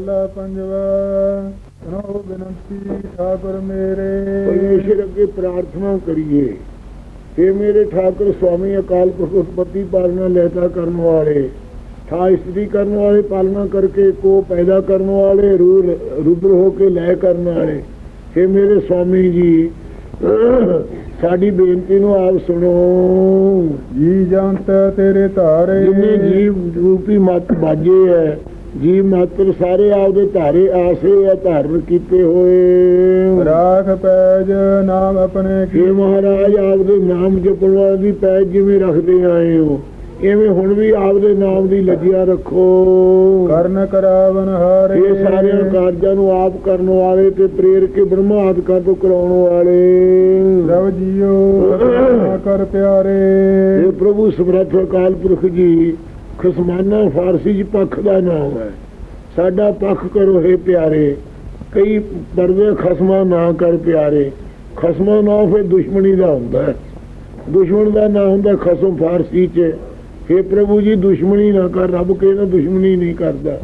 ਮਹੱਲਾ ਪੰਜਵਾ ਸੁਣੋ ਬੇਨੰਤੀ ਠਾਕੁਰ ਮੇਰੇ। ਪਰਮੇਸ਼ਰ ਅੱਗੇ ਪ੍ਰਾਰਥਨਾ ਕਰੀਏ हे ਮੇਰੇ ਠਾਕੁਰ ਸੁਆਮੀ ਅਕਾਲ ਪੁਰਖ ਉਤਪਤੀ ਪਾਲਣਾ ਲੈਤਾ ਕਰਨ ਵਾਲੇ ਠਾ ਇਸਤਰੀ ਕਰਨ ਵਾਲੇ ਪਾਲਣਾ ਕਰਕੇ ਕੋ ਪੈਦਾ ਕਰਨ ਵਾਲੇ ਰੂ ਰੁਦਰ ਹੋ ਕੇ ਲੈ ਕਰਨ ਵਾਲੇ। हे ਮੇਰੇ ਸੁਆਮੀ ਜੀ ਸਾਡੀ ਬੇਨਤੀ ਨੂੰ ਆਪ ਸੁਣੋ। ਜੀ ਜੰਤ ਤੇਰੇ ਧਾਰੇ। ਜਿੰਨੇ ਜੀਵ ਰੂਪੀ ਮਤ ਬਾਜੇ ਹੈ ਜੀਵ ਮਾਤਰ ਸਾਰੇ ਆਪਦੇ ਧਾਰੇ ਆਸੇ ਆ ਧਾਰਨ ਕੀਤੇ ਹੋਏ। ਰਾਖ ਪੈਜ ਨਾਮ ਆਪਣੇ ਕੀ? ਮਹਾਰਾਜ ਆਪਦੇ ਨਾਮ ਜਪਣ ਵਾਲੇ ਦੀ ਪੈਜ ਜਿਵੇਂ ਰੱਖਦੇ ਆਏ ਹੋ ਐਵੇਂ ਹੁਣ ਵੀ ਆਪਦੇ ਨਾਮ ਦੀ ਲੱਜਿਆ ਰੱਖੋ। ਕਰਨ ਕਰਾਵਨ ਹਾਰੇ। ਇਹ ਸਾਰਿਆਂ ਕਾਰਜਾਂ ਨੂੰ ਆਪ ਕਰਨ ਵਾਲੇ ਤੇ ਪ੍ਰੇਰ ਕੇ ਬ੍ਰਹਮਾ ਆਦਿਕਾਂ ਤੋਂ ਕਰਾਉਣ ਵਾਲੇ। ਪ੍ਰਭ ਜੀਓ ਕਰ ਪਿਆਰੇ। ਇਹ ਪ੍ਰਭੂ ਸਮਰੱਥ ਅਕਾਲ ਪੁਰਖ ਜੀ ਖਸਮਾਨਾ ਫਾਰਸੀ ਚ ਪੱਖ ਦਾ ਨਾਮ ਹੈ। ਸਾਡਾ ਪੱਖ ਕਰੋ ਹੈ ਪਿਆਰੇ। ਕਈ ਪਰਦੇ ਖਸਮਾ ਨਾ ਕਰ ਪਿਆਰੇ। ਖਸਮਾ ਨਾ ਫਿਰ ਦੁਸ਼ਮਣੀ ਦਾ ਹੁੰਦਾ ਹੈ। ਦੁਸ਼ਮਣ ਦਾ ਨਾਂ ਹੁੰਦਾ ਖਸਮ ਫਾਰਸੀ ਚ। हे ਪ੍ਰਭੂ ਜੀ, ਦੁਸ਼ਮਣੀ ਨਾ ਕਰ। ਰੱਬ ਕਹਿੰਦਾ ਦੁਸ਼ਮਣੀ ਨਹੀਂ ਕਰਦਾ।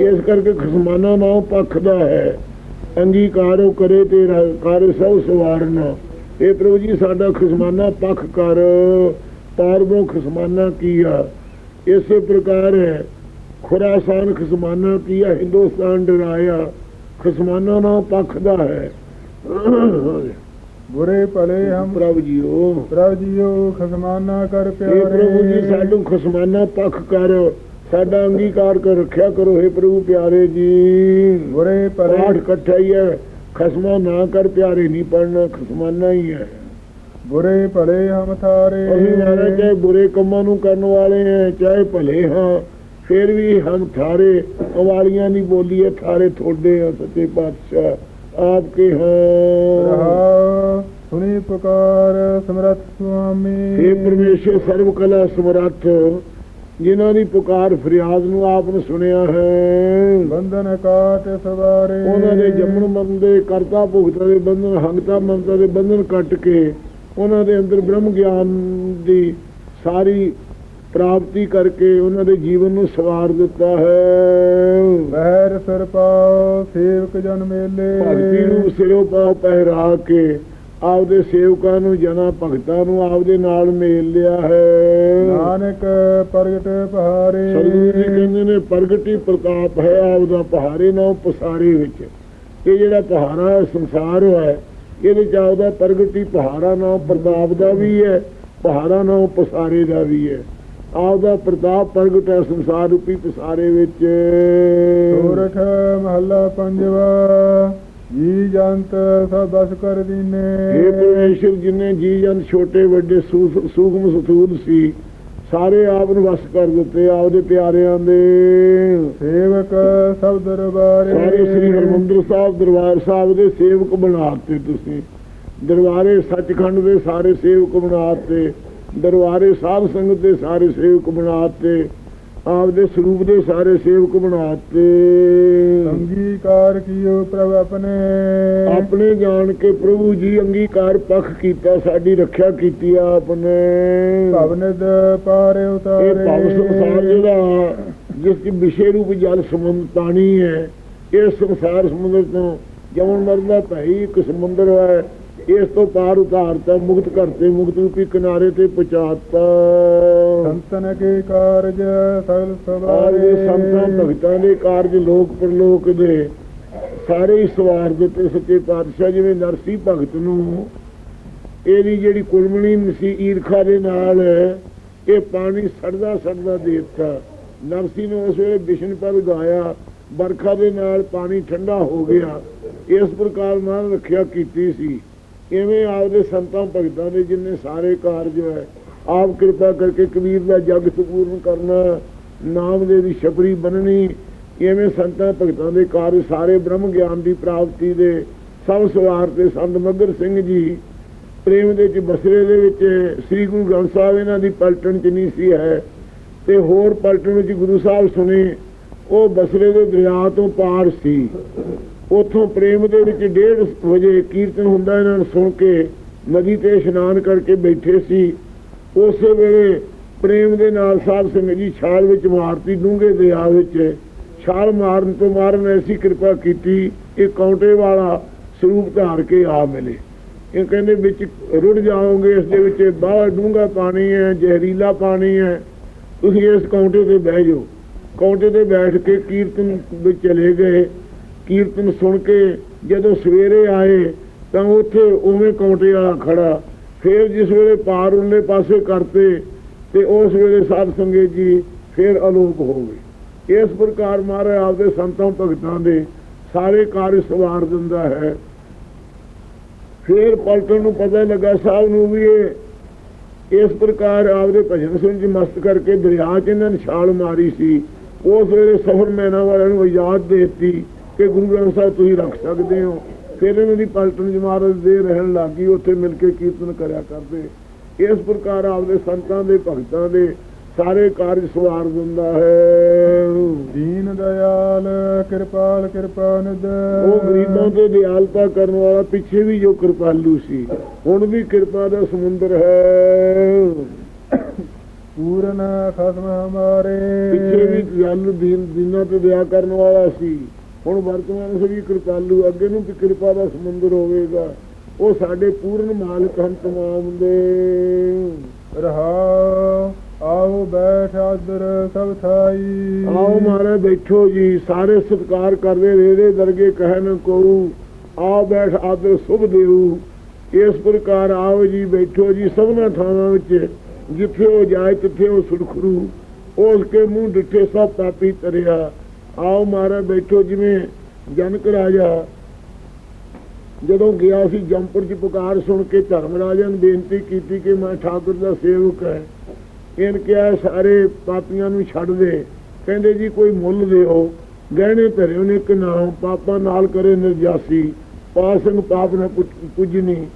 ਇਸ ਕਰਕੇ ਖਸਮਾਨਾ ਨਾਮ ਪੱਖ ਦਾ ਹੈ। ਅੰਗੀਕਾਰੋ ਕਰੇ ਤੇਰਾ, ਕਰ ਸਭ ਸਵਾਰਨਾ। ਇਹ ਪ੍ਰਭੂ ਜੀ, ਸਾਡਾ ਖਸਮਾਨਾ ਪੱਖ ਕਰ। ਪਾਰਬੋ ਖਸਮਾਨਾ ਕੀਆ। ਇਸੇ ਪ੍ਰਕਾਰ ਹੈ ਖੁਰਾਸਾਨ ਖਸਮਾਨਾ ਕੀਆ ਹਿੰਦੁਸਤਾਨ ਡਰਾਇਆ ਖਸਮਾਨਾ ਨਾ ਪੱਖ ਦਾ ਹੈ। ਬੁਰੇ ਭਲੇ ਹਮ ਪ੍ਰਭ ਜੀਓ। ਪ੍ਰਭ ਜੀਓ ਖਸਮਾਨਾ ਕਰ ਇਹ ਪ੍ਰਭੂ ਜੀ ਪਿਆਰੇ। ਸਾਨੂੰ ਖਸਮਾਨਾ ਪੱਖ ਕਰ ਸਾਡਾ ਅੰਗੀਕਾਰ ਕਰ ਰੱਖਿਆ ਕਰੋ हे ਪ੍ਰਭੂ ਪਿਆਰੇ ਜੀ। ਬੁਰੇ ਪਾਠ ਭਲੇ ਇਕੱਠਾ ਹੀ ਹੈ ਖਸਮਾ ਨਾ ਕਰ ਪਿਆਰੇ ਨਹੀਂ ਪੜਨਾ ਖਸਮਾਨਾ ਹੀ ਹੈ। ਬੁਰੇ ਭਲੇ ਹਮ ਥਾਰੇ। ਅਸੀਂ ਮਹਾਰਾਜ ਚਾਹੇ ਬੁਰੇ ਕੰਮਾਂ ਨੂੰ ਕਰਨ ਵਾਲੇ ਹਾਂ ਚਾਹੇ ਭਲੇ ਹਾਂ ਫਿਰ ਵੀ ਹਮ ਥਾਰੇ। ਵਾਲੀਆਂ ਨਹੀਂ ਬੋਲੀਏ ਥਾਰੇ ਥੋੜੇ ਆ ਸੱਚੇ ਪਾਤਸ਼ਾਹ ਆਪ ਕੇ ਹਾਂ ਸੁਣੀ ਪੁਕਾਰ ਸਮਰੱਥ ਸੁਆਮੀ। हे ਪਰਮੇਸ਼ਰ ਸਰਵ ਕਲਾ ਸਮਰੱਥ ਜਿਨ੍ਹਾਂ ਦੀ ਪੁਕਾਰ ਫਰਿਆਦ ਨੂੰ ਆਪ ਨੇ ਸੁਣਿਆ ਹੈ। ਬੰਧਨ ਕਾਟ ਸਵਾਰੇ। ਉਹਨਾਂ ਦੇ ਜੰਮਣ ਮਰਨ ਦੇ ਕਰਤਾ ਭੁਗਤਾ ਦੇ ਬੰਧਨ ਹੰਗਤਾ ਮਮਤਾ ਦੇ ਬੰਧਨ ਕੱਟ ਕੇ ਉਹਨਾਂ ਦੇ ਅੰਦਰ ਬ੍ਰਹਮ ਗਿਆਨ ਦੀ ਸਾਰੀ ਪ੍ਰਾਪਤੀ ਕਰਕੇ ਉਹਨਾਂ ਦੇ ਜੀਵਨ ਨੂੰ ਸਵਾਰ ਦਿੱਤਾ ਹੈ। ਬਹਿਰ ਸਿਰ ਸੇਵਕ ਜਨ ਮੇਲੇ। ਭਗਤੀ ਨੂੰ ਸਿਰੋਂ ਪਾਉ ਪਹਿਰਾ ਕੇ ਆਪਦੇ ਸੇਵਕਾਂ ਨੂੰ ਜਨਾ ਭਗਤਾਂ ਨੂੰ ਆਪਦੇ ਨਾਲ ਮੇਲ ਲਿਆ ਹੈ। ਨਾਨਕ ਪ੍ਰਗਟ ਪਹਾਰੇ ਸਤਿਗੁਰੂ ਜੀ ਕਹਿੰਦੇ ਨੇ ਪ੍ਰਗਟੀ ਪ੍ਰਤਾਪ ਹੈ ਆਪਦਾ ਪਹਾੜੇ ਨਾਲ ਪਸਾਰੇ ਵਿੱਚ। ਇਹ ਜਿਹੜਾ ਪਹਾੜਾ ਹੈ ਸੰਸਾਰ ਹੈ ਇਹਦੇ ਚ ਆਪਦਾ ਪ੍ਰਗਟੀ ਪਹਾੜਾ ਨਾਲ ਪ੍ਰਤਾਪ ਦਾ ਵੀ ਹੈ ਪਹਾੜਾ ਨਾਲ ਪਸਾਰੇ ਦਾ ਵੀ ਹੈ। ਆਪਦਾ ਪ੍ਰਤਾਪ ਪ੍ਰਗਟ ਹੈ ਸੰਸਾਰ ਰੂਪੀ ਪਸਾਰੇ ਵਿੱਚ। ਸੋਰਠ ਮਹੱਲਾ ਪੰਜਵਾ ਜੀ ਜੰਤ ਸਭ ਬਸ ਕਰ ਦੀਨੇ। ਇਹ ਪਰਮੇਸ਼ਰ ਜਿਨੇ ਜੀ ਜਨ ਛੋਟੇ ਵੱਡੇ ਸੂਖਮ ਸਥੂਲ ਸੀ ਸਾਰੇ ਆਪ ਨੂੰ ਵਸ ਕਰ ਦਿੱਤੇ ਆਪਦੇ ਪਿਆਰਿਆਂ ਦੇ। ਸੇਵਕ ਸਭ ਦਰਬਾਰੇ। ਸਾਰੇ ਸ੍ਰੀ ਹਰਮੰਦਰ ਸਾਹਿਬ ਦਰਬਾਰ ਸਾਹਿਬ ਦੇ ਸੇਵਕ ਬਣਾਤੇ ਤੁਸੀਂ। ਦਰਬਾਰੇ ਸੱਚਖੰਡ ਦੇ ਸਾਰੇ ਸੇਵਕ ਬਣਾਤੇ ਦਰਬਾਰੇ ਸਾਧ ਸੰਗਤ ਦੇ ਸਾਰੇ ਸੇਵਕ ਬਣਾਤੇ ਆਪਦੇ ਸਰੂਪ ਦੇ ਸਾਰੇ ਸੇਵਕ ਬਣਾਤੇ। ਅੰਗੀਕਾਰ ਕੀਓ ਪ੍ਰਭ ਆਪਣੇ। ਆਪਣੇ ਜਾਣ ਕੇ ਪ੍ਰਭੂ ਜੀ ਅੰਗੀਕਾਰ ਪੱਖ ਕੀਤਾ ਸਾਡੀ ਰੱਖਿਆ ਕੀਤੀ ਆ ਆਪਣੇ। ਭਵਨਿਦ ਪਾਰੇ ਇਹ ਉਤਾਰੇ ਭਵ ਸੰਸਾਰ ਜਿਹੜਾ ਜਿਸ ਦੀ ਵਿਸ਼ੇ ਰੂਪ ਜਲ ਸਮੁੰਦਰ ਪਾਣੀ ਹੈ ਇਹ ਸੰਸਾਰ ਸਮੁੰਦਰ ਤੋਂ ਜਮਨ ਮਰਦਾ ਭਾਈ ਇੱਕ ਸਮੁੰਦਰ ਹੈ। ਇਸ ਤੋਂ ਪਾਰ ਉਤਾਰਤਾ ਮੁਕਤ ਕਰਤੇ ਮੁਕਤ ਰੂਪੀ ਕਿਨਾਰੇ ਤੇ ਪਹੁੰਚਾਤਾ। ਸੰਤਨ ਕੇ ਕਾਰਜ ਸਗਲ ਸਵਾਰੇ। ਸੰਤਾਂ ਭਗਤਾਂ ਦੇ ਕਾਰਜ ਲੋਕ ਪਰਲੋਕ ਦੇ ਸਾਰੇ ਹੀ ਸਵਾਰ ਦਿੱਤੇ ਸੱਚੇ ਪਾਤਸ਼ਾਹ ਜਿਵੇਂ ਨਰਸੀ ਭਗਤ ਨੂੰ। ਇਹਦੀ ਜਿਹੜੀ ਕੁਲਮਣੀ ਸੀ ਈਰਖਾ ਦੇ ਨਾਲ ਇਹ ਪਾਣੀ ਸੜਦਾ ਸੜਦਾ ਦਿੱਤਾ। ਨਰਸੀ ਨੇ ਉਸ ਵੇਲੇ ਬਿਸ਼ਨ ਪਰ ਗਾਇਆ ਬਰਖਾ ਦੇ ਨਾਲ ਪਾਣੀ ਠੰਡਾ ਹੋ ਗਿਆ। ਇਸ ਪ੍ਰਕਾਰ ਨਾਲ ਰੱਖਿਆ ਕੀਤੀ ਸੀ। ਇਵੇਂ ਆਪਦੇ ਸੰਤਾਂ ਭਗਤਾਂ ਦੇ ਜਿੰਨੇ ਸਾਰੇ ਕਾਰਜ ਹੈ? ਆਪ ਕਿਰਪਾ ਕਰਕੇ ਕਬੀਰ ਦਾ ਜਗ ਸਪੂਰਨ ਕਰਨਾ, ਨਾਮ ਦੇ ਦੀ ਛਪਰੀ ਬੰਨਣੀ ਇਵੇਂ ਸੰਤਾਂ ਭਗਤਾਂ ਦੇ ਕਾਰਜ ਸਾਰੇ ਬ੍ਰਹਮ ਗਿਆਨ ਦੀ ਪ੍ਰਾਪਤੀ ਦੇ? ਸਭ ਸਵਾਰ ਤੇ ਸੰਤ ਮੱਗਰ ਸਿੰਘ ਜੀ, ਪ੍ਰੇਮ ਦੇ ਚ ਬਸਰੇ ਦੇ ਵਿੱਚ ਸ੍ਰੀ ਗੁਰੂ ਗ੍ਰੰਥ ਸਾਹਿਬ ਇਹਨਾਂ ਦੀ ਪਲਟਣ ਚ ਨਹੀਂ ਸੀ ਹੈ। ਤੇ ਹੋਰ ਪਲਟਣ ਵਿੱਚ ਗੁਰੂ ਸਾਹਿਬ ਸੁਣੇ, ਉਹ ਬਸਰੇ ਦੇ ਦਰਿਆ ਤੋਂ ਪਾਰ ਸੀ। ਉਥੋਂ ਪ੍ਰੇਮ ਦੇ ਵਿੱਚ 1:30 ਵਜੇ ਕੀਰਤਨ ਹੁੰਦਾ ਇਹਨਾਂ ਨੂੰ ਸੁਣ ਕੇ, ਨਦੀ ਤੇ ਇਸ਼ਨਾਨ ਕਰਕੇ ਬੈਠੇ ਸੀ। ਉਸੇ ਵੇਲੇ ਪ੍ਰੇਮ ਦੇ ਨਾਲ ਸਾਹਿਬ ਸਿੰਘ ਜੀ ਛਾਲ ਵਿੱਚ ਮਾਰਤੀ, ਡੂੰਘੇ ਦਰਿਆ ਵਿੱਚ। ਛਾਲ ਮਾਰਨ ਤੋਂ ਮਾਰਨ ਐਸੀ ਕਿਰਪਾ ਕੀਤੀ, ਇਹ ਕੌਂਟੇ ਵਾਲਾ ਸਰੂਪ ਧਾਰ ਕੇ ਆ ਮਿਲੇ। ਇਹ ਕਹਿੰਦੇ, ਵਿੱਚ ਰੁੜ ਜਾਓਗੇ, ਇਸ ਦੇ ਵਿੱਚ ਬਾਹਰ ਡੂੰਘਾ ਪਾਣੀ ਹੈ, ਜ਼ਹਿਰੀਲਾ ਪਾਣੀ ਹੈ। ਤੁਸੀਂ ਇਸ ਕੌਂਟੇ ਤੇ ਬਹਿ ਜਾਓ। ਕੌਂਟੇ ਤੇ ਬੈਠ ਕੇ ਕੀਰਤਨ ਵਿੱਚ ਚਲੇ ਗਏ। ਕੀਰਤਨ ਸੁਣ ਕੇ ਜਦੋਂ ਸਵੇਰੇ ਆਏ ਤਾਂ ਉੱਥੇ ਉਵੇਂ ਕੌਂਟੇ ਵਾਲਾ ਖੜਾ। ਫਿਰ ਜਿਸ ਵੇਲੇ ਪਾਰ ਉਹਨੇ ਪਾਸੇ ਕਰਤੇ ਤੇ ਉਸ ਵੇਲੇ ਸਾਧ ਸੰਗਤ ਜੀ ਫਿਰ ਅਲੋਪ ਹੋ ਗਏ। ਇਸ ਪ੍ਰਕਾਰ ਮਹਾਰਾਜ ਆਪਦੇ ਸੰਤਾਂ ਭਗਤਾਂ ਦੇ ਸਾਰੇ ਕਾਰਜ ਸਵਾਰ ਦਿੰਦਾ ਹੈ। ਫਿਰ ਪਲਟਣ ਨੂੰ ਪਤਾ ਲੱਗਾ ਸਾਹਿਬ ਨੂੰ ਵੀ ਇਹ ਇਸ ਪ੍ਰਕਾਰ ਆਪਦੇ ਭਜਨ ਸਿੰਘ ਜੀ ਮਸਤ ਕਰਕੇ ਦਰਿਆ 'ਚ ਇਹਨਾਂ ਨੇ ਛਾਲ ਮਾਰੀ ਸੀ। ਉਸ ਵੇਲੇ ਸਫਰ ਮੈਨਾ ਵਾਲਿਆਂ ਨੂੰ ਯਾਦ ਦੇਤੀ। ਕਿ ਗੁਰੂ ਗ੍ਰੰਥ ਸਾਹਿਬ ਤੁਸੀਂ ਰੱਖ ਸਕਦੇ ਹੋ। ਫਿਰ ਇਹਨਾਂ ਦੀ ਪਲਟਨ ਜਮਾਰਤ ਦੇ ਰਹਿਣ ਲੱਗੀ ਉੱਥੇ ਮਿਲ ਕੇ ਕੀਰਤਨ ਕਰਿਆ ਕਰਦੇ। ਇਸ ਪ੍ਰਕਾਰ ਆਪਦੇ ਸੰਤਾਂ ਦੇ ਭਗਤਾਂ ਦੇ ਸਾਰੇ ਕਾਰਜ ਸਵਾਰ ਦਿੰਦਾ ਹੈ। ਦੀਨ ਦਇਆਲ ਕਿਰਪਾਲ ਕਿਰਪਾ ਨਿਧ। ਉਹ ਗਰੀਬਾਂ ਤੇ ਦਿਆਲਤਾ ਕਰਨ ਵਾਲਾ ਪਿੱਛੇ ਵੀ ਜੋ ਕਿਰਪਾਲੂ ਸੀ ਹੁਣ ਵੀ ਕਿਰਪਾ ਦਾ ਸਮੁੰਦਰ ਹੈ। ਪੂਰਨ ਖਸਮ ਹਮਾਰੇ। ਪਿੱਛੇ ਵੀ ਦਿਆਲੂ ਦੀਨ ਦੀਨਾਂ ਤੇ ਦਇਆ ਕਰਨ ਵਾਲਾ ਸੀ। ਹੁਣ ਵਰਤਮਾਨ ਸ੍ਰੀ ਵੀ ਕਿਰਪਾਲੂ ਅੱਗੇ ਨੂੰ ਵੀ ਕਿਰਪਾ ਦਾ ਸਮੁੰਦਰ ਹੋਵੇਗਾ, ਉਹ ਸਾਡੇ ਪੂਰਨ ਮਾਲਕ ਹਨ ਤਮਾਮ ਦੇ। ਰਹਾ, ਆਓ ਬੈਠ ਆਦਰ ਸਭ ਥਾਈ। ਆਓ ਮਾਰੇ ਬੈਠੋ ਜੀ, ਸਾਰੇ ਸਤਕਾਰ ਕਰਦੇ ਰੇੜੇ ਦਰਗੇ ਕਹਿਣ ਕੋ ਆ ਬੈਠ ਆਦਰ ਸੁਭ ਦੇਉ ਇਸ ਪ੍ਰਕਾਰ ਆਓ ਜੀ, ਬੈਠੋ ਜੀ, ਸਭਨਾ ਥਾਵਾਂ ਵਿੱਚ, ਜਿੱਥੇ ਉਹ ਜਾਏ ਤਿੱਥੇ ਉਹ ਸੁਰਖਰੂ, ਉਸ ਕੇ ਮੂੰਹ ਡਿੱਠੇ ਸਭ ਪਾਪੀ ਤਰਿਆ। ਆਓ ਮਾਰੇ ਬੈਠੋ, ਜਿਵੇਂ ਜਨਕ ਰਾਜਾ ਜਦੋਂ ਗਿਆ ਸੀ ਜੰਪੁਰ ਚ ਪੁਕਾਰ ਸੁਣ ਕੇ ਧਰਮ ਰਾਜਾ ਨੇ ਬੇਨਤੀ ਕੀਤੀ ਕਿ ਮੈਂ ਠਾਕੁਰ ਦਾ ਸੇਵਕ ਹੈ। ਇਹਨ ਕਿਹਾ, ਸਾਰੇ ਪਾਪੀਆਂ ਨੂੰ ਛੱਡ ਦੇ। ਕਹਿੰਦੇ, ਜੀ, ਕੋਈ ਮੁੱਲ ਦਿਓ। ਗਹਿਣੇ ਧਰਿਓ ਨੇ ਕਿ ਨਾਮ ਪਾਪਾਂ ਨਾਲ ਕਰੇ ਨਿਰਜਾਸੀ। ਪਾਸੰਗ ਪਾਪ ਨਾ ਪੁੱਜ- ਪੁੱਜਣੀ।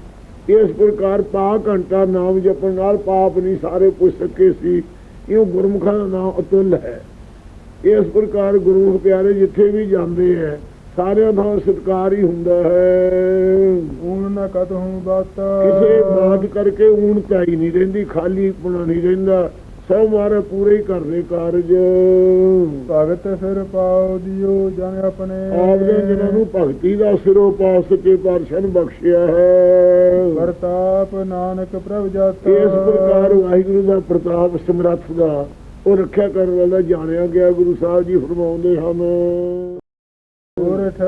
ਇਸ ਪ੍ਰਕਾਰ ਪਾ ਘੰਟਾ ਨਾਮ ਜਪਣ ਨਾਲ ਪਾਪ ਨਹੀਂ, ਸਾਰੇ ਪੁੱਛ ਸਕੇ ਸੀ। ਇਹ ਗੁਰਮੁਖਾਂ ਦਾ ਨਾਮ ਅਤੁੱਲ ਹੈ। ਇਸ ਪ੍ਰਕਾਰ ਗੁਰੂ ਪਿਆਰੇ ਜਿੱਥੇ ਵੀ ਜਾਂਦੇ ਹੈ ਸਾਰਿਆਂ ਦਾ ਸਤਿਕਾਰ ਹੀ ਹੁੰਦਾ ਹੈ। ਊਨ ਨ ਕਤਹੂ ਬਾਤ। ਕਿਸੇ ਬਾਤ ਕਰਕੇ ਊਣ ਚਾਈ ਨਹੀਂ ਰਹਿੰਦੀ ਖਾਲੀ ਪੁਣਾ ਨਹੀਂ ਰਹਿੰਦਾ ਸਭ ਮਾਰੇ ਪੂਰੇ ਹੀ ਕਰਦੇ ਕਾਰਜ। ਭਗਤ ਫਿਰ ਪਾਉ ਦਿਓ ਜਨ ਆਪਣੇ। ਆਪ ਦੇ ਜਿਨ੍ਹਾਂ ਨੂੰ ਭਗਤੀ ਦਾ ਸਿਰੋਂ ਪਾ ਸਕੇ ਪਾਤਸ਼ਾਹ ਨੇ ਬਖਸ਼ਿਆ ਹੈ। ਪ੍ਰਤਾਪ ਨਾਨਕ ਪ੍ਰਭ ਜਤ। ਇਸ ਪ੍ਰਕਾਰ ਵਾਹਿਗੁਰੂ ਦਾ ਪ੍ਰਤਾਪ ਸਮਰੱਥ ਦਾ ਉਹ ਰੱਖਿਆ ਕਰਨ ਵਾਲਾ ਜਾਣਿਆ ਗਿਆ ਗੁਰੂ ਸਾਹਿਬ ਜੀ ਫਰਮਾਉਂਦੇ ਹਨ। ਉਰਠ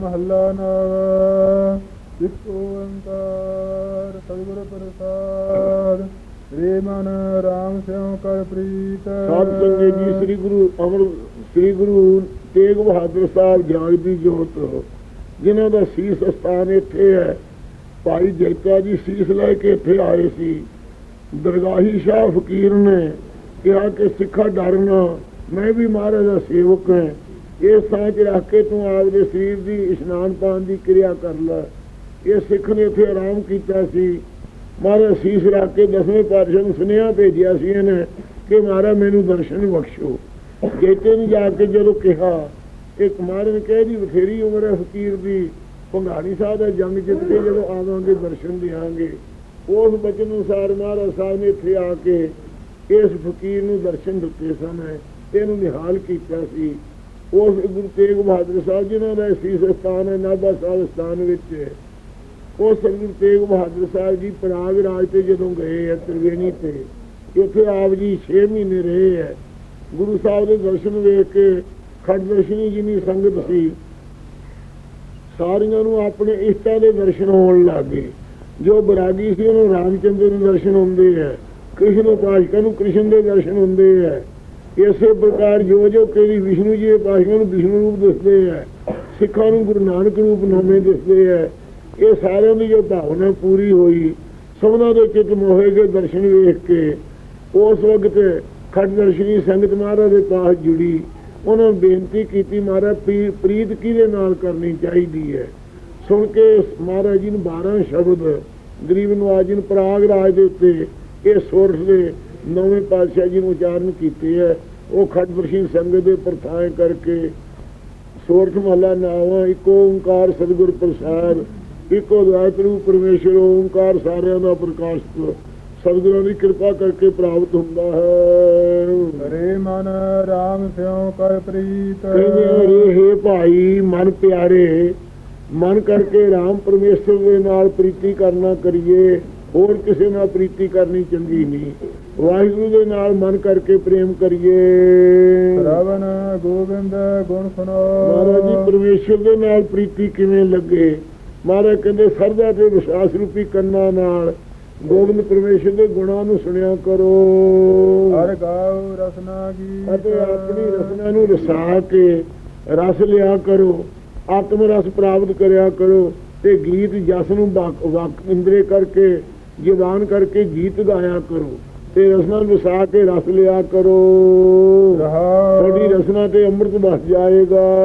ਮਹੱਲਾ ਨਵ ਇੱਕ ਓੰਕਾਰ ਸਤਿਗੁਰ ਪ੍ਰਸਾਦ ਰੇ ਮਨ ਰਾਮ ਸਿਉ ਕਰ ਪ੍ਰੀਤ। ਸਾਧ ਸੰਗਤ ਜੀ ਸ੍ਰੀ ਗੁਰੂ ਅਮਰ ਸ੍ਰੀ ਗੁਰੂ ਤੇਗ ਬਹਾਦਰ ਸਾਹਿਬ ਜਾਗਦੀ ਜੋਤ ਜਿਨ੍ਹਾਂ ਦਾ ਸੀਸ ਸਥਾਨ ਇੱਥੇ ਹੈ। ਭਾਈ ਜੈਤਾ ਜੀ ਸੀਸ ਲੈ ਕੇ ਇੱਥੇ ਆਏ ਸੀ। ਦਰਗਾਹੀ ਸ਼ਾਹ ਫਕੀਰ ਨੇ ਕਿਹਾ ਕਿ ਸਿੱਖਾ ਡਰਨਾ, ਮੈਂ ਵੀ ਮਹਾਰਾਜ ਦਾ ਸੇਵਕ ਹਾਂ। ਇਹ ਸਾਂਝ ਰੱਖ ਕੇ ਤੂੰ ਆਪਦੇ ਸਰੀਰ ਦੀ ਇਸ਼ਨਾਨ ਪਾਣ ਦੀ ਕਿਰਿਆ ਕਰ ਲੈ। ਇਹ ਸਿੱਖ ਨੇ ਇੱਥੇ ਆਰਾਮ ਕੀਤਾ ਸੀ। ਮਹਾਰਾਜ ਸੀਸ ਰੱਖ ਕੇ ਦਸਵੇਂ ਪਾਤਸ਼ਾਹ ਨੂੰ ਸੁਨੇਹਾ ਭੇਜਿਆ ਸੀ ਇਹਨੇ ਕਿ ਮਹਾਰਾਜ ਮੈਨੂੰ ਦਰਸ਼ਨ ਬਖਸ਼ੋ। ਜੇਤੇ ਨੂੰ ਜਾ ਕੇ ਜਦੋਂ ਕਿਹਾ, ਇੱਕ ਮਹਾਰਾਜ ਨੇ ਕਹੇ ਜੀ ਬਥੇਰੀ ਉਮਰ ਹੈ ਫਕੀਰ ਦੀ। ਭੰਗਾਣੀ ਸਾਹਿਬ ਦਾ ਜੰਗ ਜਿੱਤ ਕੇ ਜਦੋਂ ਆਵਾਂਗੇ, ਦਰਸ਼ਨ ਦੇਵਾਂਗੇ ਉਸ ਬਚਨ ਅਨੁਸਾਰ ਮਹਾਰਾਜ ਸਾਹਿਬ ਨੇ ਇੱਥੇ ਆ ਕੇ ਇਸ ਫਕੀਰ ਨੂੰ ਦਰਸ਼ਨ ਦਿੱਤੇ ਸਨ। ਇਹਨੂੰ ਨਿਹਾਲ ਕੀਤਾ ਸੀ। ਉਸ ਗੁਰੂ ਤੇਗ ਬਹਾਦਰ ਸਾਹਿਬ ਜਿਨ੍ਹਾਂ ਦਾ ਸੀਸ ਸਥਾਨ ਹੈ ਨਾਭਾ ਸਾਹਿਬ ਸਥਾਨ ਵਿੱਚ। ਉਹ ਗੁਰੂ ਤੇਗ ਬਹਾਦਰ ਸਾਹਿਬ ਜੀ ਪ੍ਰਾਗ ਰਾਜ ਤੇ ਜਦੋਂ ਗਏ ਹੈ ਤ੍ਰਿਵੇਣੀ ਤੇ, ਉੱਥੇ ਆਪ ਜੀ 6 ਮਹੀਨੇ ਰਹੇ ਹੈ ਗੁਰੂ ਸਾਹਿਬ ਦੇ ਦਰਸ਼ਨ ਵੇਖ ਕੇ ਖੜ ਦਰਸ਼ਨੀ ਜਿਨੀ ਸੰਗਤ ਸੀ, ਸਾਰੀਆਂ ਨੂੰ ਆਪਣੇ ਇਸ਼ਟਾਂ ਦੇ ਦਰਸ਼ਨ ਹੋਣ ਲੱਗੇ ਜੋ ਬਰਾਗੀ ਸੀ ਉਹਨੂੰ ਰਾਮਚੰਦਰ ਦੇ ਦਰਸ਼ਨ ਹੁੰਦੇ ਹੈ ਕ੍ਰਿਸ਼ਨ ਉਪਾਸ਼ਕਾਂ ਨੂੰ ਕ੍ਰਿਸ਼ਨ ਦੇ ਦਰਸ਼ਨ ਹੁੰਦੇ ਹੈ ਇਸੇ ਪ੍ਰਕਾਰ ਜੋ ਜੋ ਕੇਰੀ ਵਿਸ਼ਨੂੰ ਜੀ ਉਪਾਸ਼ਕਾਂ ਨੂੰ ਵਿਸ਼ਨੂੰ ਰੂਪ ਦੱਸਦੇ ਹੈ ਸਿੱਖਾਂ ਨੂੰ ਗੁਰੂ ਨਾਨਕ ਰੂਪ ਨਾਮੇ ਦਿਸਦੇ ਹੈ ਇਹ ਸਾਰਿਆਂ ਦੀ ਜੋ ਭਾਵਨਾ ਪੂਰੀ ਹੋਈ, ਸਭਨਾਂ ਦੇ ਚਿੱਤ ਮੋਹੇ ਦੇ ਦਰਸ਼ਨ ਵੇਖ ਕੇ, ਉਸ ਵਕਤ ਖੜਦਰਸ਼ਨੀ ਸੰਗਤ ਮਹਾਰਾਜ ਦੇ ਪਾਸ ਜੁੜੀ। ਉਹਨਾਂ ਨੇ ਬੇਨਤੀ ਕੀਤੀ, ਮਹਾਰਾਜ ਪੀ- ਪ੍ਰੀਤ ਕਿਹਦੇ ਨਾਲ ਕਰਨੀ ਚਾਹੀਦੀ ਹੈ? ਸੁਣ ਕੇ ਮਹਾਰਾਜ ਜੀ ਨੂੰ 12 ਸ਼ਬਦ, ਗਰੀਬ ਨਵਾਜ ਜੀ ਨੂੰ ਪ੍ਰਾਗ ਰਾਜ ਦੇ ਉੱਤੇ ਇਹ ਸੁਰਸ ਦੇ ਨੌਵੇਂ ਪਾਤਸ਼ਾਹ ਜੀ ਨੂੰ ਉਚਾਰਨ ਕੀਤੇ ਹੈ। ਉਹ ਖੜ ਦਰਸ਼ਨੀ ਸੰਗਤ ਦੇ ਪ੍ਰਥਾਏ ਕਰਕੇ ਸੋਰਠ ਮਹਲਾ ਨਾਵਾ ਇੱਕੋ ਓੰਕਾਰ ਸਤਿਗੁਰ ਪ੍ਰਸਾਦ ਇੱਕੋ ਦਾਤ ਰੂਪ ਪਰਮੇਸ਼ਰ ਓੰਕਾਰ ਸਾਰਿਆਂ ਦਾ ਪ੍ਰਕਾਸ਼ਕ ਸਤਿਗੁਰਾਂ ਦੀ ਕਿਰਪਾ ਕਰਕੇ ਪ੍ਰਾਪਤ ਹੁੰਦਾ ਹੈ। ਰੇ ਮਨ ਰਾਮ ਸਿਉ ਕਰ ਪ੍ਰੀਤ। ਕਹਿੰਦੇ ਹੇ ਭਾਈ ਮਨ ਪਿਆਰੇ ਮਨ ਕਰਕੇ RAM ਪਰਮੇਸ਼ਰ ਦੇ ਨਾਲ ਪ੍ਰੀਤੀ ਕਰਨਾ ਕਰੀਏ। ਹੋਰ ਕਿਸੇ ਨਾਲ ਪ੍ਰੀਤੀ ਕਰਨੀ ਚੰਗੀ ਨਹੀਂ। ਵਾਹਿਗੁਰੂ ਦੇ ਨਾਲ ਮਨ ਕਰਕੇ ਪ੍ਰੇਮ ਕਰੀਏ। ਰਵਨ ਗੋਬਿੰਦ ਗੁਣ ਸੁਣੋ। ਮਹਾਰਾਜ ਜੀ ਪਰਮੇਸ਼ਰ ਦੇ ਨਾਲ ਪ੍ਰੀਤੀ ਕਿਵੇਂ ਲੱਗੇ? ਮਹਾਰਾਜ ਕਹਿੰਦੇ ਸਰਦਾ ਤੇ ਵਿਸ਼ਵਾਸ ਰੂਪੀ ਕੰਨਾਂ ਨਾਲ ਗੋਬਿੰਦ ਪਰਮੇਸ਼ਰ ਦੇ ਗੁਣਾਂ ਨੂੰ ਸੁਣਿਆ ਕਰੋ। ਹਰ ਗਾਉ ਰਸਨਾ ਕੀ ਅਤੇ ਆਪਣੀ ਰਸਨਾ ਨੂੰ ਰਸਾ ਕੇ ਰਸ ਲਿਆ ਕਰੋ ਆਤਮ ਰਸ ਪ੍ਰਾਪਤ ਕਰਿਆ ਕਰੋ ਤੇ ਗੀਤ ਜਸ ਨੂੰ ਵਾਕ ਵਾਕ ਇੰਦਰੇ ਕਰਕੇ ਜ਼ਬਾਨ ਕਰਕੇ ਗੀਤ ਗਾਇਆ ਕਰੋ ਤੇ ਰਸਨਾ ਨੂੰ ਰਸਾ ਕੇ ਰਸ ਲਿਆ ਕਰੋ। ਰਹਾ। ਤੁਹਾਡੀ ਰਸਨਾ ਤੇ ਅੰਮ੍ਰਿਤ ਵਸ ਜਾਏਗਾ।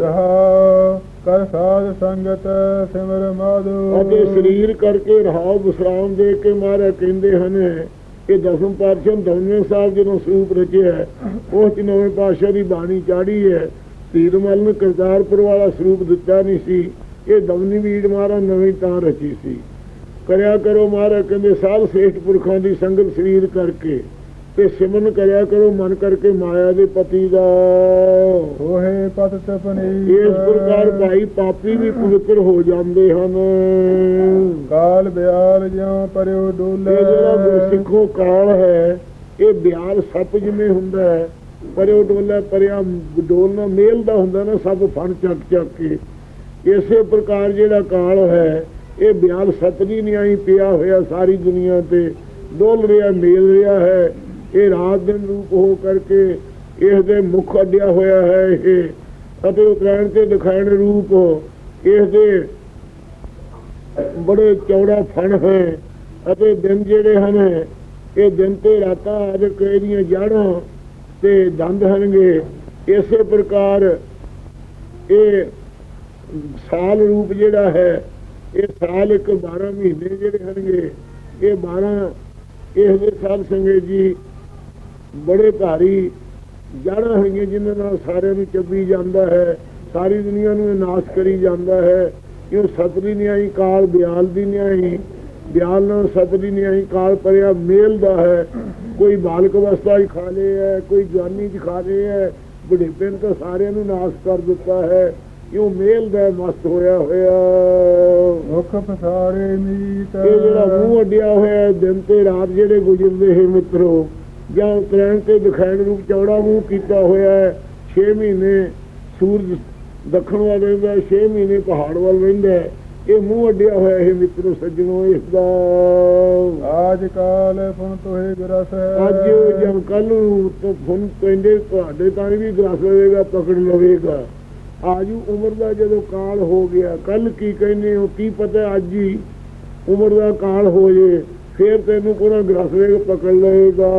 ਰਹਾ। ਕਰ ਸਾਧ ਸੰਗਤ ਸਿਮਰ ਮਾਧੋ। ਅਤੇ ਸਰੀਰ ਕਰਕੇ ਰਹਾਉ ਵਿਸਰਾਮ ਦੇ ਕੇ ਮਾਰਾ ਕਹਿੰਦੇ ਹਨ ਕਿ ਦਸਮ ਪਾਤਸ਼ਾਹ ਦੌਨੇ ਸਾਹਿਬ ਜਦੋਂ ਸਰੂਪ ਰਚਿਆ ਉਹ ਚ ਨਵੇਂ ਪਾਤਸ਼ਾਹ ਦੀ ਬਾਣੀ ਚਾੜੀ ਹੈ। ਤੀਰਮਲ ਨੂੰ ਕਰਤਾਰਪੁਰ ਵਾਲਾ ਸਰੂਪ ਦਿੱਤਾ ਨਹੀਂ ਸੀ। ਇਹ ਦਮਨੀ ਵੀੜ ਮਾਰਾ ਨਵੀਂ ਤਾਂ ਰਚੀ ਸੀ। ਕਰਿਆ ਕਰੋ ਮਾਰਾ ਕਹਿੰਦੇ ਸਾਧ ਸ੍ਰੇਸ਼ਟ ਪੁਰਖਾਂ ਦੀ ਸੰਗਤ ਸਰੀਰ ਕਰਕੇ ਤੇ ਸਿਮਰਨ ਕਰਿਆ ਕਰੋ ਮਨ ਕਰਕੇ ਮਾਇਆ ਦੇ ਪਤੀ ਦਾ। ਹੋਏ ਪਤ ਤਪਨੀ ਇਸ ਪ੍ਰਕਾਰ ਭਾਈ ਪਾਪੀ ਵੀ ਪਵਿੱਤਰ ਹੋ ਜਾਂਦੇ ਹਨ। ਕਾਲ ਬਿਆਲ ਜਿਉ ਪਰਿਓ ਡੋਲੇ। ਇਹ ਜਿਹੜਾ ਗੁਰਸਿੱਖੋ ਕਾਲ ਹੈ ਇਹ ਬਿਆਲ ਸੱਪ ਜਿਵੇਂ ਹੁੰਦਾ ਹੈ ਪਰੇ ਉਹ ਡੋਲਾ ਪਰਿਆ ਡੋਲਣਾ ਮੇਲ ਦਾ ਹੁੰਦਾ ਨਾ ਸਭ ਫਣ ਚੱਕ ਚੱਕ ਕੇ। ਇਸੇ ਪ੍ਰਕਾਰ ਜਿਹੜਾ ਕਾਲ ਹੈ ਇਹ ਬਿਆਨ ਸਤਰੀ ਨਿਆਈ ਪਿਆ ਹੋਇਆ ਸਾਰੀ ਦੁਨੀਆ ਤੇ। ਡੋਲ ਰਿਹਾ, ਮੇਲ ਰਿਹਾ ਹੈ। ਇਹ ਰਾਤ ਦਿਨ ਰੂਪ ਹੋ ਕਰਕੇ ਇਸ ਦੇ ਮੁਖ ਅੱਡਿਆ ਹੋਇਆ ਹੈ ਇਹ। ਅਤੇ ਉਤਰਾਇਣ ਤੇ ਦਿਖਾਇਣ ਰੂਪ ਇਸ ਦੇ ਬੜੇ ਚੌੜਾ ਫਣ ਹੈ। ਅਤੇ ਦਿਨ ਜਿਹੜੇ ਹਨ, ਇਹ ਦਿਨ ਤੇ ਰਾਤਾਂ ਅੱਜ ਇਹਦੀਆਂ ਜੜ੍ਹਾਂ ਤੇ ਦੰਦ ਹਨਗੇ। ਇਸੇ ਪ੍ਰਕਾਰ ਇਹ ਸਾਲ ਰੂਪ ਜਿਹੜਾ ਹੈ ਇਹ ਸਾਲ ਇੱਕ 12 ਮਹੀਨੇ ਜਿਹੜੇ ਹਨਗੇ, ਇਹ 12 ਇਸ ਦੇ ਸਾਧ ਸੰਗਤ ਜੀ, ਬੜੇ ਭਾਰੀ ਜੜ੍ਹਾਂ ਹੈਗੀਆਂ ਜਿਨ੍ਹਾਂ ਨਾਲ ਸਾਰਿਆਂ ਨੂੰ ਚੱਬੀ ਜਾਂਦਾ ਹੈ, ਸਾਰੀ ਦੁਨੀਆ ਨੂੰ ਨਾਸ਼ ਕਰੀ ਜਾਂਦਾ ਹੈ। ਕਿਉਂ ਸਤਰੀ ਨਿਆਈ ਕਾਲ, ਬਿਆਲ ਦੀ ਨਿਆਈ, ਬਿਆਲ ਨਾਲ ਸਤਰੀ ਨਿਆਈ ਕਾਲ ਪਰਿਆ ਮੇਲ ਦਾ ਹੈ। ਕੋਈ ਬਾਲਕ ਅਵਸਥਾ ਹੀ ਖਾ ਲੇ ਹੈ, ਕੋਈ ਜਵਾਨੀ ਚ ਖਾ ਲੇ ਹੈ, ਬੁਢੇਪੇ ਨੂੰ ਤਾਂ ਸਾਰਿਆਂ ਨੂੰ ਨਾਸ਼ ਕਰ ਦਿੱਤਾ ਹੈ। ਕਿਉਂ ਮੇਲ ਦਾ ਮਸਤ ਹੋਇਆ ਹੋਇਆ? ਮੁਖ ਪਸਾਰੇ ਮੀਤ। ਇਹ ਜਿਹੜਾ ਮੂੰਹ ਅੱਡਿਆ ਹੋਇਆ ਦਿਨ ਤੇ ਰਾਤ ਜਿਹੜੇ ਗੁਜ਼ਰਦੇ ਹੈ ਮਿੱਤਰੋ ਜਾਂ ਉਤਰਾਇਣ ਤੇ ਦਿਖਾਇਣ ਰੂਪ ਚੌੜਾ ਮੂੰਹ ਕੀਤਾ ਹੋਇਆ ਹੈ 6 ਮਹੀਨੇ ਸੂਰਜ ਦੱਖਣ ਵੱਲ ਰਹਿੰਦਾ 6 ਮਹੀਨੇ ਪਹਾੜ ਵੱਲ ਰਹਿੰਦਾ। ਇਹ ਮੂੰਹ ਅੱਡਿਆ ਹੋਇਆ ਹੈ ਮਿੱਤਰੋ ਸੱਜਣੋ ਇਸ ਦਾ। ਆਜ ਕਾਲ ਫੁਨ ਤੋਹੇ ਗਰਸ ਅੱਜ ਜਦ ਕੱਲ ਨੂੰ ਤਾਂ ਫੁੰਨ ਕਹਿੰਦੇ ਤੁਹਾਡੇ ਤਾਂ ਵੀ ਗ੍ਰਸ ਲਵੇਗਾ ਪਕੜ ਲਵੇਗਾ। ਆਜੂ ਉਮਰ ਦਾ ਜਦੋਂ ਕਾਲ ਹੋ ਗਿਆ ਕੱਲ ਕੀ ਕਹਿੰਦੇ ਹੋ ਕੀ ਪਤਾ ਅੱਜ ਹੀ ਉਮਰ ਦਾ ਕਾਲ ਹੋ ਜੇ ਫੇਰ ਤੈਨੂੰ ਕੋਣਾ ਗ੍ਰਸ ਵੇਗ ਪਕੜ ਲਏਗਾ।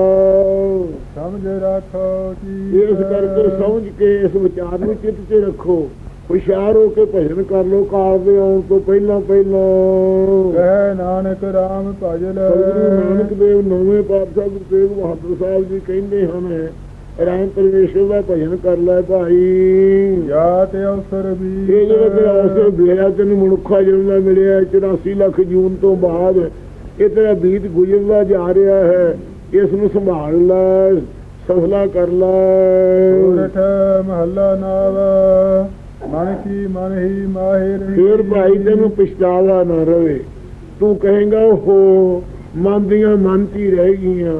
ਸਮਝ ਰੱਖੋ ਜੀ। ਇਸ ਕਰਕੇ ਸਮਝ ਕੇ ਇਸ ਵਿਚਾਰ ਨੂੰ ਚਿੱਤ 'ਚ ਰੱਖੋ। ਹੁਸ਼ਿਆਰ ਹੋ ਕੇ ਭਜਨ ਕਰ ਲੋ ਕਾਲ ਦੇ ਆਉਣ ਤੋਂ ਪਹਿਲਾਂ ਪਹਿਲਾਂ। ਕਹਿ ਨਾਨਕ RAM ਸਤਿਗੁਰੂ ਨਾਨਕ ਦੇਵ ਨੌਵੇਂ ਪਾਤਸ਼ਾਹ ਗੁਰੂ ਤੇਗ ਬਹਾਦਰ ਸਾਹਿਬ ਜੀ ਕਹਿੰਦੇ ਹਨ ਰਾਮ ਪਰਮੇਸ਼ਰ ਦਾ ਭਜਨ ਕਰ ਲੈ ਭਾਈ। ਜਾ ਤੇ ਅਵਸਰ ਵੀ ਇਹ ਜਿਹੜਾ ਤੇਰਾ ਉਸੇ ਬਿਲਿਆ ਤੈਨੂੰ ਮਨੁੱਖਾ ਜਨਮ ਦਾ ਮਿਲਿਆ 84 ਲੱਖ ਜੂਨ ਤੋਂ ਬਾਅਦ ਇਹ ਤੇਰਾ ਬੀਤ ਗੁਜ਼ਰਦਾ ਜਾ ਰਿਹਾ ਹੈ ਇਸ ਨੂੰ ਸੰਭਾਲ ਲੈ ਸਫਲਾ ਕਰ ਲੈ। ਸੂਰਠ ਮਹੱਲਾ ਨਾਵ ਮਨ ਕੀ ਮਨ ਹੀ ਮਾਹਿਰ ਹੀ ਫੇਰ ਭਾਈ ਤੈਨੂੰ ਪਛਤਾਵਾ ਨਾ ਰਵੇ। ਤੂੰ ਕਹੇਗਾ ਉਹ ਮਨ ਦੀਆਂ ਮਨ 'ਚ ਹੀ ਰਹਿ ਗਈਆਂ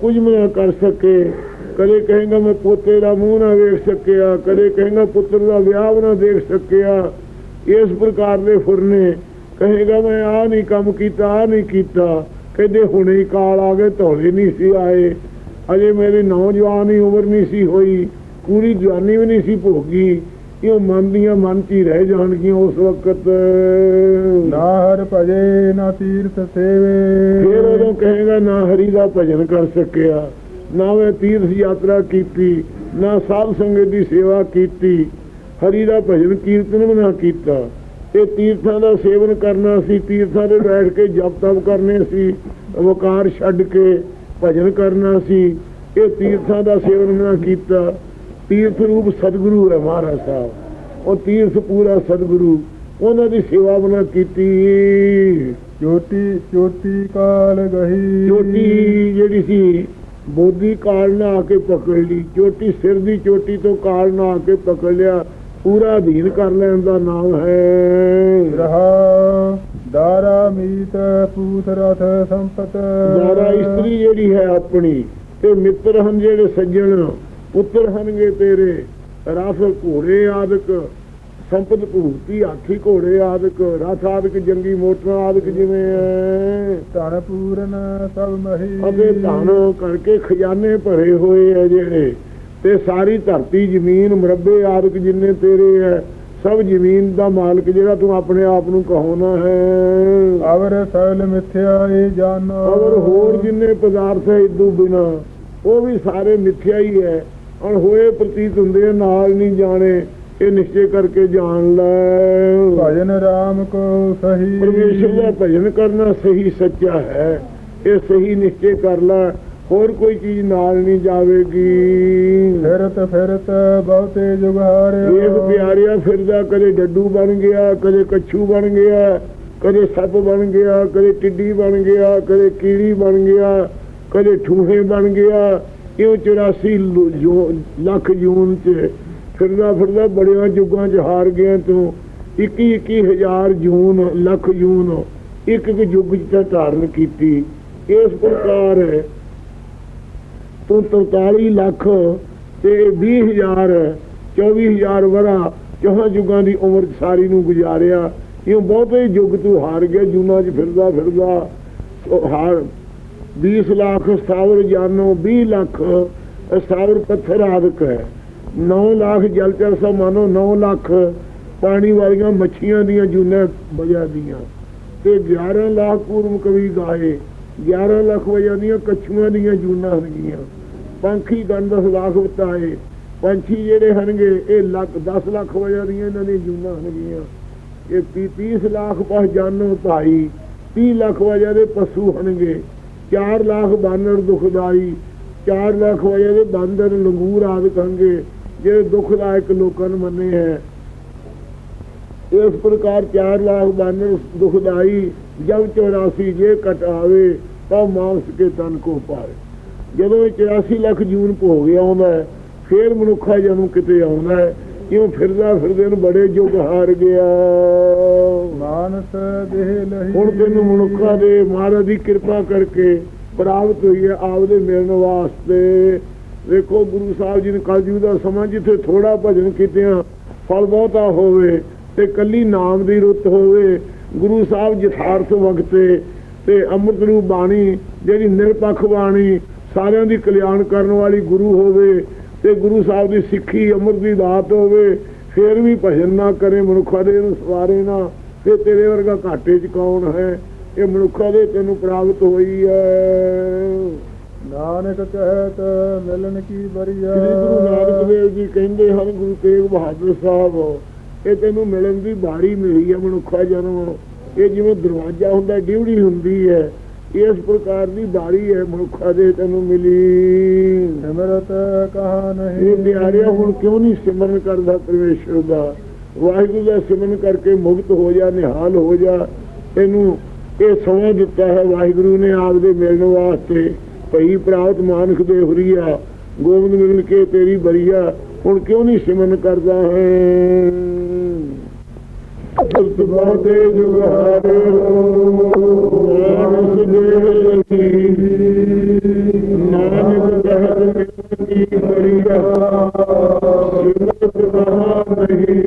ਕੁਝ ਨਾ ਕਰ ਸਕੇ। ਕਦੇ ਕਹੇਗਾ ਮੈਂ ਪੋਤੇ ਦਾ ਮੂੰਹ ਨਾ ਵੇਖ ਸਕਿਆ ਕਦੇ ਕਹੇਗਾ ਪੁੱਤਰ ਦਾ ਵਿਆਹ ਨਾ ਦੇਖ ਸਕਿਆ। ਇਸ ਪ੍ਰਕਾਰ ਦੇ ਫੁਰਨੇ ਕਹੇਗਾ ਮੈਂ ਆ ਨਹੀਂ ਕੰਮ ਕੀਤਾ ਆ ਨਹੀਂ ਕੀਤਾ। ਕਹਿੰਦੇ ਹੁਣੇ ਹੀ ਕਾਲ ਆ ਗਏ ਧੌਲੇ ਨਹੀਂ ਸੀ ਆਏ। ਅਜੇ ਮੇਰੀ ਨੌਜਵਾਨ ਹੀ ਉਮਰ ਨਹੀਂ ਸੀ ਹੋਈ ਪੂਰੀ ਜਵਾਨੀ ਵੀ ਨਹੀਂ ਸੀ ਭੋਗੀ। ਇਹ ਮਨ ਦੀਆਂ ਮਨ 'ਚ ਹੀ ਰਹਿ ਜਾਣਗੀਆਂ ਉਸ ਵਕਤ। ਨਾ ਹਰ ਭਜੇ ਨਾ ਤੀਰਥ ਸੇਵੇ। ਫਿਰ ਉਦੋਂ ਕਹੇਗਾ ਨਾ ਹਰੀ ਦਾ ਭਜਨ ਕਰ ਸਕਿਆ। ਨਾ ਮੈਂ ਤੀਰਥ ਯਾਤਰਾ ਕੀਤੀ ਨਾ ਸਾਧ ਸੰਗਤ ਦੀ ਸੇਵਾ ਕੀਤੀ ਹਰੀ ਦਾ ਭਜਨ ਕੀਰਤਨ ਵੀ ਨਾ ਕੀਤਾ। ਇਹ ਤੀਰਥਾਂ ਦਾ ਸੇਵਨ ਕਰਨਾ ਸੀ ਤੀਰਥਾਂ ਤੇ ਬੈਠ ਕੇ ਜਪ ਤਪ ਕਰਨੇ ਸੀ ਵਕਾਰ ਛੱਡ ਕੇ ਭਜਨ ਕਰਨਾ ਸੀ ਇਹ ਤੀਰਥਾਂ ਦਾ ਸੇਵਨ ਨਾ ਕੀਤਾ। ਤੀਰਥ ਰੂਪ ਸਤਿਗੁਰੂ ਹੈ ਮਹਾਰਾਜ ਸਾਹਿਬ। ਉਹ ਤੀਰਥ ਪੂਰਾ ਸਤਿਗੁਰੂ ਉਹਨਾਂ ਦੀ ਸੇਵਾ ਬਣਾ ਕੀਤੀ। ਚੋਟੀ ਚੋਟੀ ਕਾਲ ਗਹੀ। ਚੋਟੀ ਜਿਹੜੀ ਸੀ ਬੋਧੀ ਕਾਲ ਨਾ ਆ ਕੇ ਪਕੜ ਲਈ ਚੋਟੀ ਸਿਰ ਦੀ ਚੋਟੀ ਤੋਂ ਕਾਲ ਨਾ ਆ ਕੇ ਪਕੜ ਲਿਆ ਪੂਰਾ ਅਧੀਨ ਕਰ ਲੈਣ ਦਾ ਨਾਮ ਹੈ। ਰਹਾ ਦਾਰਾ ਮੀਤ ਪੂਤ ਰਥ ਸੰਪਤ। ਦਾਰਾ ਇਸਤਰੀ ਜਿਹੜੀ ਹੈ ਆਪਣੀ ਤੇ ਮਿੱਤਰ ਹਨ ਜਿਹੜੇ ਸੱਜਣ ਪੁੱਤਰ ਹਨਗੇ ਤੇਰੇ। ਰਥ ਘੋੜੇ ਆਦਿਕ ਸੰਪਤ ਭੂਤੀ ਹਾਥੀ ਘੋੜੇ ਆਦਿਕ ਰਥ ਆਦਿਕ ਜੰਗੀ ਮੋਟਰਾਂ ਆਦਿਕ ਜਿਵੇਂ ਧਨ ਪੂਰਨ ਸਭ ਮਹੀ। ਅਗੇ ਧਨ ਕਰਕੇ ਖਜ਼ਾਨੇ ਭਰੇ ਹੋਏ ਆ ਜਿਹੜੇ। ਤੇ ਸਾਰੀ ਧਰਤੀ ਜ਼ਮੀਨ ਮਰੱਬੇ ਆਦਿਕ ਜਿੰਨੇ ਤੇਰੇ ਹੈ ਸਭ ਜ਼ਮੀਨ ਦਾ ਮਾਲਕ ਜਿਹੜਾ ਤੂੰ ਆਪਣੇ ਆਪ ਨੂੰ ਕਹਾਉਣਾ ਹੈ। ਅਵਰ ਸੈਲ ਮਿਥਿਆ ਏ ਜਾਨੋ। ਔਰ ਹੋਰ ਜਿੰਨੇ ਪਦਾਰਥ ਹੈ ਇਦੋਂ ਬਿਨਾ ਉਹ ਵੀ ਸਾਰੇ ਮਿੱਥਿਆ ਹੀ ਹੈ ਔਰ ਹੋਏ ਪ੍ਰਤੀਤ ਹੁੰਦੇ ਨਾਲ ਨਹੀਂ ਜਾਣੇ। ਇਹ ਨਿਸ਼ਚੈ ਕਰਕੇ ਜਾਣ ਲੈ। ਭਜਨ ਰਾਮ ਕੋ ਸਹੀ। ਪਰਮੇਸ਼ਰ ਦਾ ਭਜਨ ਕਰਨਾ ਸਹੀ ਸੱਚਾ ਹੈ। ਇਹ ਸਹੀ ਨਿਸ਼ਚੈ ਕਰ ਲੈ। ਹੋਰ ਕੋਈ ਚੀਜ਼ ਨਾਲ ਨਹੀਂ ਜਾਵੇਗੀ। ਫਿਰਤ ਫਿਰਤ ਬਹੁਤੇ ਜੁਗਾਰੇ। ਵੇਖ ਪਿਆਰਿਆ ਫਿਰਦਾ ਕਦੇ ਡੱਡੂ ਬਣ ਗਿਆ ਕਦੇ ਕੱਛੂ ਬਣ ਗਿਆ ਕਦੇ ਸੱਪ ਬਣ ਗਿਆ ਕਦੇ ਟਿੱਡੀ ਬਣ ਗਿਆ ਕਦੇ ਕੀੜੀ ਬਣ ਗਿਆ ਕਦੇ ਠੂਹੇ ਬਣ ਗਿਆ। ਇਉਂ 84 ਲੋ- ਜੋ- ਲੱਖ ਜੂਨ ਚ ਫਿਰਦਾ ਫਿਰਦਾ ਬੜਿਆਂ ਜੁਗਾਂ ਚ ਹਾਰ ਗਿਆ ਤੂੰ। 21 21 ਹਜ਼ਾਰ ਜੂਨ, ਲੱਖ ਜੂਨ, ਇੱਕ ਇੱਕ ਯੁੱਗ ਚ ਤਾਂ ਧਾਰਨ ਕੀਤੀ। ਇਸ ਪ੍ਰਕਾਰ ਤੂੰ 43 ਲੱਖ ਤੇ 20 ਹਜ਼ਾਰ 24 ਹਜ਼ਾਰ ਵਰਾ ਚੌਹਾਂ ਯੁੱਗਾਂ ਦੀ ਉਮਰ ਸਾਰੀ ਨੂੰ ਗੁਜ਼ਾਰਿਆ। ਇਹ ਬਹੁਤੇ ਯੁੱਗ ਤੂੰ ਹਾਰ ਗਿਆ, ਜੂਨਾਂ 'ਚ ਫਿਰਦਾ ਫਿਰਦਾ ਹਾਰ। 20 ਲੱਖ ਸਤਾਵਰ ਜਾਨੋ 20 ਲੱਖ ਸਤਾਵਰ ਪੱਥਰ ਆਦਿਕ ਹੈ। 9 ਲੱਖ ਜਲ ਚਰ ਸੋ ਮਾਨੋ 9 ਲੱਖ ਪਾਣੀ ਵਾਲੀਆਂ ਮੱਛੀਆਂ ਦੀਆਂ ਜੂਨਾਂ ਵਜਾ ਦੀਆਂ। ਤੇ 11 ਲੱਖ ਪੂਰਮ ਕਵੀ ਗਾਏ 11 ਲੱਖ ਵਜਾ ਦੀਆਂ ਕੱਛੂਆਂ ਦੀਆਂ ਜੂਨਾਂ ਹਨਗੀਆਂ ਪੰਖੀ ਗੰਦਸ ਲੱਖ ਬਤਾਏ ਪੰਛੀ ਜਿਹੜੇ ਹਨਗੇ, ਇਹ ਲੱਖ 10 ਲੱਖ ਵਜਾ ਦੀਆਂ ਇਹਨਾਂ ਦੀਆਂ ਜੂਨਾਂ ਹਨਗੀਆਂ। ਇਹ 30 ਲੱਖ ਪਹ ਜਾਨੋ ਭਾਈ 30 ਲੱਖ ਵਜਾ ਦੇ ਪਸ਼ੂ ਹਨਗੇ। 4 ਲੱਖ ਬਾਨਰ ਦੁਖਦਾਈ 4 ਲੱਖ ਵਜਾ ਦੇ ਬਾਂਦਰ ਲੰਗੂਰ ਆਦਿ ਹਨਗੇ ਜਿਹੜੇ ਦੁਖਦਾਇਕ ਲੋਕਾਂ ਨੂੰ ਮੰਨੇ ਹੈ ਇਸ ਪ੍ਰਕਾਰ 4 ਲੱਖ ਬਾਨਰ ਦੁਖਦਾਈ ਜਬ 84 ਜੇ ਕਟਾਵੇ ਤਾਂ ਮਾਨਸ ਕੇ ਤਨ ਕੋ ਪਾਵੇ ਜਦੋਂ ਇਹ 84 ਲੱਖ ਜੂਨ ਭੋ ਗਿਆ ਆਉਂਦਾ ਹੈ, ਫੇਰ ਮਨੁੱਖਾ ਜਨਮ ਕਿਤੇ ਆਉਂਦਾ ਹੈ ਕਿਉਂ ਫਿਰਦਾ ਫਿਰਦੇ ਨੂੰ ਬੜੇ ਯੁੱਗ ਹਾਰ ਗਿਆ। ਮਾਨਸ ਦੇਹ ਲਹੀ ਹੁਣ ਤੈਨੂੰ ਮਨੁੱਖਾ ਦੇ ਮਹਾਰਾਜ ਦੀ ਕਿਰਪਾ ਕਰਕੇ ਪ੍ਰਾਪਤ ਹੋਈ ਹੈ ਆਪਦੇ ਮਿਲਣ ਵਾਸਤੇ। ਵੇਖੋ ਗੁਰੂ ਸਾਹਿਬ ਜੀ ਨੇ ਕਲਯੁਗ ਦਾ ਸਮਾਂ ਜਿੱਥੇ ਥੋੜਾ ਭਜਨ ਕੀਤਿਆਂ, ਫਲ ਬਹੁਤਾ ਹੋਵੇ ਤੇ ਕੱਲੀ ਨਾਮ ਦੀ ਰੁੱਤ ਹੋਵੇ, ਗੁਰੂ ਸਾਹਿਬ ਯਥਾਰਥ ਵਕਤੇ ਤੇ ਅੰਮ੍ਰਿਤ ਰੂਪ ਬਾਣੀ, ਜਿਹੜੀ ਨਿਰਪੱਖ ਬਾਣੀ, ਸਾਰਿਆਂ ਦੀ ਕਲਿਆਣ ਕਰਨ ਵਾਲੀ ਗੁਰੂ ਹੋਵੇ ਤੇ ਗੁਰੂ ਸਾਹਿਬ ਦੀ ਸਿੱਖੀ, ਅੰਮ੍ਰਿਤ ਦੀ ਦਾਤ ਹੋਵੇ, ਫੇਰ ਵੀ ਭਜਨ ਨਾ ਕਰੇ ਮਨੁੱਖਾ ਦੇ ਨੂੰ ਸਵਾਰੇ ਨਾ, ਤੇ ਤੇਰੇ ਵਰਗਾ ਘਾਟੇ ਚ ਕੌਣ ਹੈ? ਇਹ ਮਨੁੱਖਾ ਦੇ ਤੈਨੂੰ ਪ੍ਰਾਪਤ ਹੋਈ ਹੈ। ਨਾਨਕ ਕਹਿਤ ਮਿਲਨ ਕੀ ਬਰੀਆ ਸ੍ਰੀ ਗੁਰੂ ਨਾਨਕ ਦੇਵ ਜੀ ਕਹਿੰਦੇ ਹਨ ਗੁਰੂ ਤੇਗ ਬਹਾਦਰ ਸਾਹਿਬ ਇਹ ਤੈਨੂੰ ਮਿਲਣ ਦੀ ਬਾਰੀ ਮਿਲੀ ਹੈ ਮਨੁੱਖਾ ਜਨਮ। ਇਹ ਜਿਵੇਂ ਦਰਵਾਜ਼ਾ ਹੁੰਦਾ ਡਿਊੜੀ ਹੁੰਦੀ ਹੈ। ਇਸ ਪ੍ਰਕਾਰ ਦੀ ਬਾਰੀ ਹੈ ਮਨੁੱਖਾ ਦੇ ਤੈਨੂੰ ਮਿਲੀ। ਸਿਮਰਤ ਕਹਾ ਨਹੀਂ। ਇਹ ਪਿਆਰਿਆ ਹੁਣ ਕਿਉਂ ਨਹੀਂ ਸਿਮਰਨ ਕਰਦਾ ਪਰਮੇਸ਼ਰ ਦਾ? ਵਾਹਿਗੁਰੂ ਦਾ ਸਿਮਰਨ ਕਰਕੇ ਮੁਕਤ ਹੋ ਜਾ ਨਿਹਾਲ ਹੋ ਜਾ। ਤੈਨੂੰ ਇਹ ਸਮਾਂ ਦਿੱਤਾ ਹੈ ਵਾਹਿਗੁਰੂ ਨੇ ਆਪ ਦੇ ਮਿਲਣ ਵਾਸਤੇ। ਭਈ ਪ੍ਰਾਪਤ ਮਾਨਖ ਦੇ ਹੁਰੀਆ, ਗੋਬਿੰਦ ਮਿਲ ਕੇ ਤੇਰੀ ਬਰੀਆ, ਹੁਣ ਕਿਉਂ ਨਹੀਂ ਸਿਮਰਨ ਕਰਦਾ ਹੈ? ਸਤਿ ਦੇ ਜੁਗਾਰੇ ਨਾਨਕ ਦੇ ਨਾਨਕ ਕਹਿਤ ਕੀ ਬਰੀਆ, ਸਿਮਰਤ ਕਹਾ ਨਹੀਂ।